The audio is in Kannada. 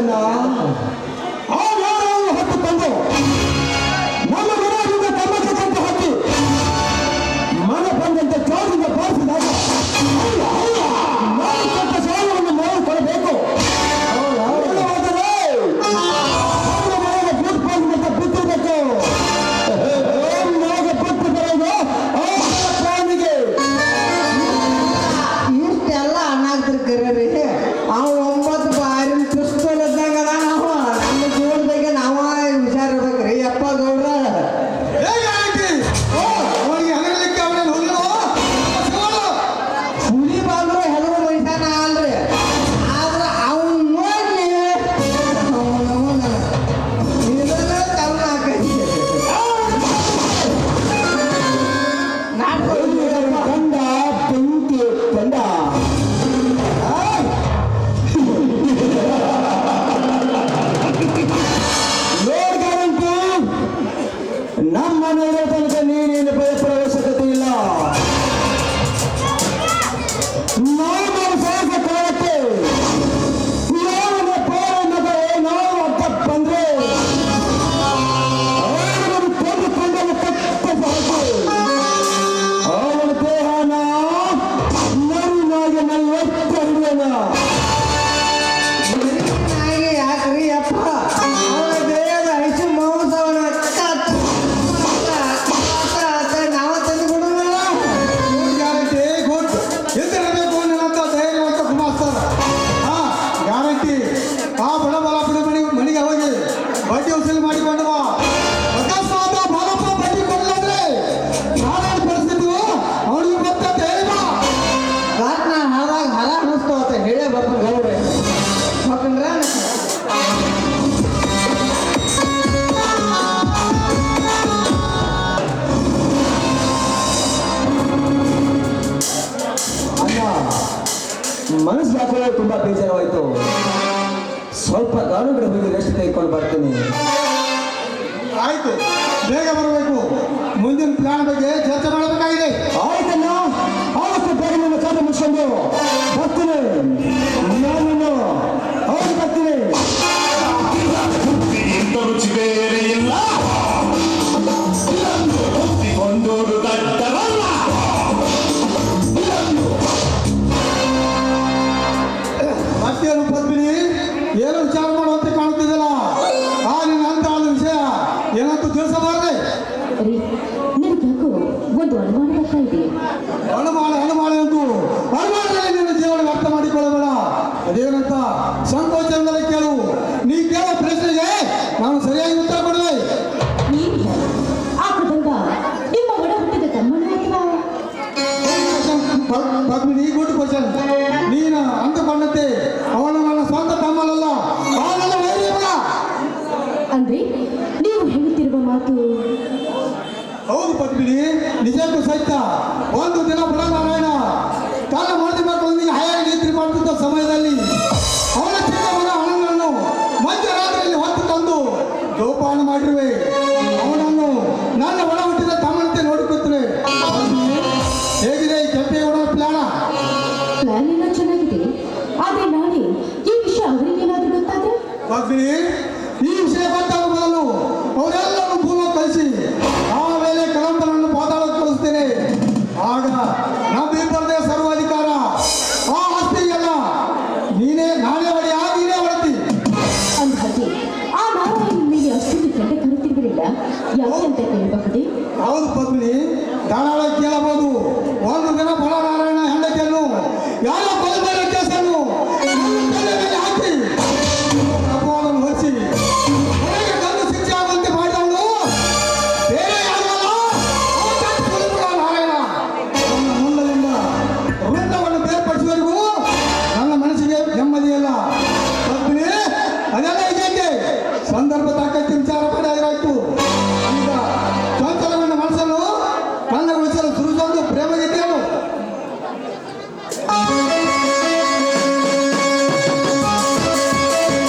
na. সম্মানের ಅನ್ನಿಸ್ತು ಅಂತ ಹೇಳೇ ಬರ್ತು ಗೌರವ ಮಕ್ಕಂಡ್ರ ಮನಸ್ಸು ಹಾಕೊಳ್ಳೋದು ತುಂಬ ಬೇಜಾರವಾಯಿತು ಸ್ವಲ್ಪ ಗಾರುಗಳ ಬಗ್ಗೆ ರೆಸ್ಟ್ ತೆಗೆದುಕೊಂಡು ಬರ್ತೀನಿ. ಆಯ್ತು ಬೇಗ ಬರಬೇಕು. ಮುಂದಿನ ಪ್ಲಾನ್ ಬಗ್ಗೆ ಚರ್ಚೆ ಮಾಡಬೇಕಾಗಿದೆ. ಆಯ್ತಣ್ಣ. ಬೇಗ ಮುಚ್ಕೊಂಡು ಬರ್ತೀನಿ. ನಾನು ಹೌದು ಬರ್ತೀನಿ. ರುಚಿ ಬೇರೆ ಇಲ್ಲ. ಹೊತ್ತಿಕೊಂಡೋರು ದಡ್ಡರಲ್ಲ ಮತ್ತೇನು ಪದ್ಮಿನಿ ಏನು ವಿಚಾರ ಮಾಡುವಂತೆ ಕಾಣುತ್ತಿದ್ದಲ್ಲ. ಆ ನಿನ್ನಂತ ವಿಷಯ. ಏನಂತ ತಿಳಿಸಬಾರದೆ. ಒಂದು ಅನುಮಾನ ಬರ್ತಾ ಇದೆ? ಅನುಮಾನ ಅನುಮಾನ. ಪ- ಪದ್ಮಿನಿ ಗುಡ್ ಕ್ವಶನ್ ನೀನು ಅಂದುಕೊಂಡಂತೆ ಅವನು ನನ್ನ ಸ್ವಂತ ತಮ್ಮನಲ್ಲ. ಅಂದ್ರೆ ನೀವು ಹೇಳುತ್ತಿರುವ ಮಾತು ಹೌದು ಪದ್ಮಿನಿ ನಿಜಕ್ಕೂ ಸಹಿತ ಒಂದು ದಿನ ಬುಡನಾರಾಯಣ ತನ್ನ ಮಡದಿ ಮಕ್ಕಳೊಂದಿಗೆ ಹಾಯಾಗಿ ನಿದ್ರೆ ಮಾಡುತ್ತಿದ್ದ ಸಮಯದಲ್ಲಿ ಅವನ ಚಿಕ್ಕವನ ಹಣವನ್ನು ಮಧ್ಯರಾತ್ರಿಯಲ್ಲಿ ಹೊತ್ತು ತಂದು ಜೋಪಾನ ಮಾಡಿರುವೆ. ಆದ್ರೆ ನಾಳೆ ಈ ವಿಷಯ ಅವರಿಗೆ ಏನಾದ್ರೂ ಗೊತ್ತಾದ್ರೆ? ಪದ್ಮಿನಿ, ಈ ವಿಷಯ ಗೊತ್ತಾಗ ಮೊದಲು ಅವರೆಲ್ಲರೂ ಪೂರ್ವ ಕಲಿಸಿ ಆಮೇಲೆ ಕಲಂಬರನ್ನು ಪಾತಾಳಕ್ಕೆ ಕಳಿಸ್ತೇನೆ. ಆಗ